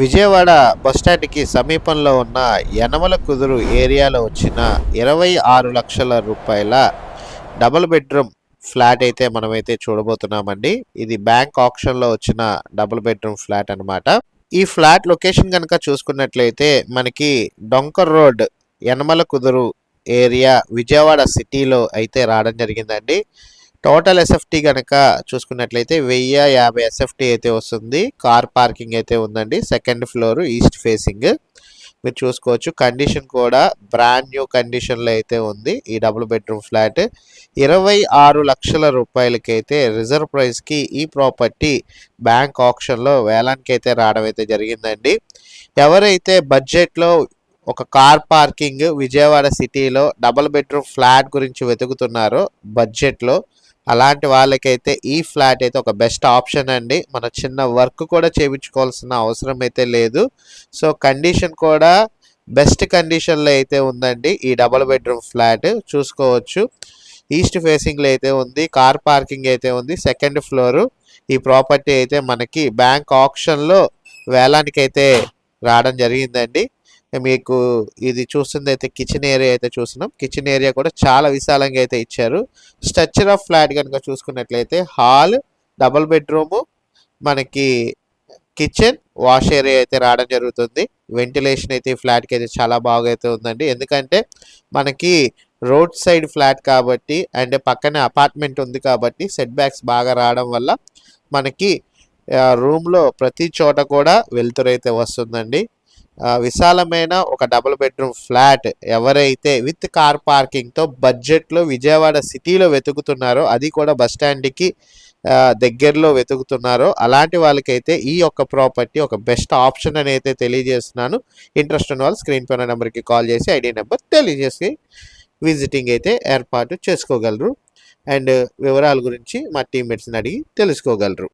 విజయవాడ బస్టాండ్కి సమీపంలో ఉన్న యనమల కుదురు ఏరియాలో వచ్చిన ఇరవై ఆరు లక్షల రూపాయల డబుల్ బెడ్రూమ్ ఫ్లాట్ అయితే మనమైతే చూడబోతున్నామండి. ఇది బ్యాంక్ ఆప్షన్లో వచ్చిన డబుల్ బెడ్రూమ్ ఫ్లాట్ అన్నమాట. ఈ ఫ్లాట్ లొకేషన్ కనుక చూసుకున్నట్లయితే మనకి డొంకర్ రోడ్ యనమల కుదురు ఏరియా విజయవాడ సిటీలో అయితే రావడం జరిగిందండి. టోటల్ ఎస్ఎఫ్టీ కనుక చూసుకున్నట్లయితే వెయ్యి యాభై ఎస్ఎఫ్టీ అయితే వస్తుంది. కార్ పార్కింగ్ అయితే ఉందండి. సెకండ్ ఫ్లోర్ ఈస్ట్ ఫేసింగ్ మీరు చూసుకోవచ్చు కండిషన్ కూడా బ్రాండ్ న్యూ కండిషన్లో అయితే ఉంది. ఈ డబుల్ బెడ్రూమ్ ఫ్లాట్ ఇరవై ఆరు లక్షల రూపాయలకైతే రిజర్వ్ ప్రైస్కి ఈ ప్రాపర్టీ బ్యాంక్ ఆప్షన్లో వేలానికి అయితే రావడం అయితే జరిగిందండి. ఎవరైతే బడ్జెట్లో ఒక కార్ పార్కింగ్ విజయవాడ సిటీలో డబుల్ బెడ్రూమ్ ఫ్లాట్ గురించి వెతుకుతున్నారో బడ్జెట్లో అలాంటి వాళ్ళకైతే ఈ ఫ్లాట్ అయితే ఒక బెస్ట్ ఆప్షన్ అండి. మన చిన్న వర్క్ కూడా చేయించుకోవాల్సిన అవసరం అయితే లేదు. సో కండిషన్ కూడా బెస్ట్ కండిషన్లో అయితే ఉందండి. ఈ డబుల్ బెడ్రూమ్ ఫ్లాట్ చూసుకోవచ్చు. ఈస్ట్ ఫేసింగ్లో అయితే ఉంది. కార్ పార్కింగ్ అయితే ఉంది. Second floor. ఈ ప్రాపర్టీ అయితే మనకి బ్యాంక్ ఆప్షన్లో వేలానికి అయితే రావడం జరిగిందండి. మీకు ఇది చూస్తుంది అయితే కిచెన్ ఏరియా అయితే చూస్తున్నాం కిచెన్ ఏరియా కూడా చాలా విశాలంగా అయితే ఇచ్చారు. స్ట్రక్చర్ ఆఫ్ ఫ్లాట్ కనుక చూసుకున్నట్లయితే హాల్ డబుల్ బెడ్రూము మనకి కిచెన్ వాష్ ఏరియా అయితే రావడం జరుగుతుంది. వెంటిలేషన్ అయితే ఈ ఫ్లాట్కి అయితే చాలా బాగా అయితే ఉందండి. ఎందుకంటే మనకి రోడ్ సైడ్ ఫ్లాట్ కాబట్టి అండ్ పక్కనే అపార్ట్మెంట్ ఉంది కాబట్టి సెట్ బ్యాక్స్ బాగా రావడం వల్ల మనకి రూమ్లో ప్రతి చోట కూడా వెలుతురైతే వస్తుందండి. విశాలమైన ఒక డబుల్ బెడ్రూమ్ ఫ్లాట్ ఎవరైతే విత్ కార్ పార్కింగ్తో బడ్జెట్లో విజయవాడ సిటీలో వెతుకుతున్నారో అది కూడా బస్ స్టాండ్కి దగ్గరలో వెతుకుతున్నారో అలాంటి వాళ్ళకైతే ఈ యొక్క ప్రాపర్టీ ఒక బెస్ట్ ఆప్షన్ అని అయితే తెలియజేస్తున్నాను. ఇంట్రెస్ట్ ఉన్న వాళ్ళు స్క్రీన్ పైన నెంబర్కి కాల్ చేసి ఐడి నెంబర్ తెలియజేసి విజిటింగ్ అయితే ఏర్పాటు చేసుకోగలరు. అండ్ వివరాల గురించి మా టీమ్మేట్స్ని అడిగి తెలుసుకోగలరు.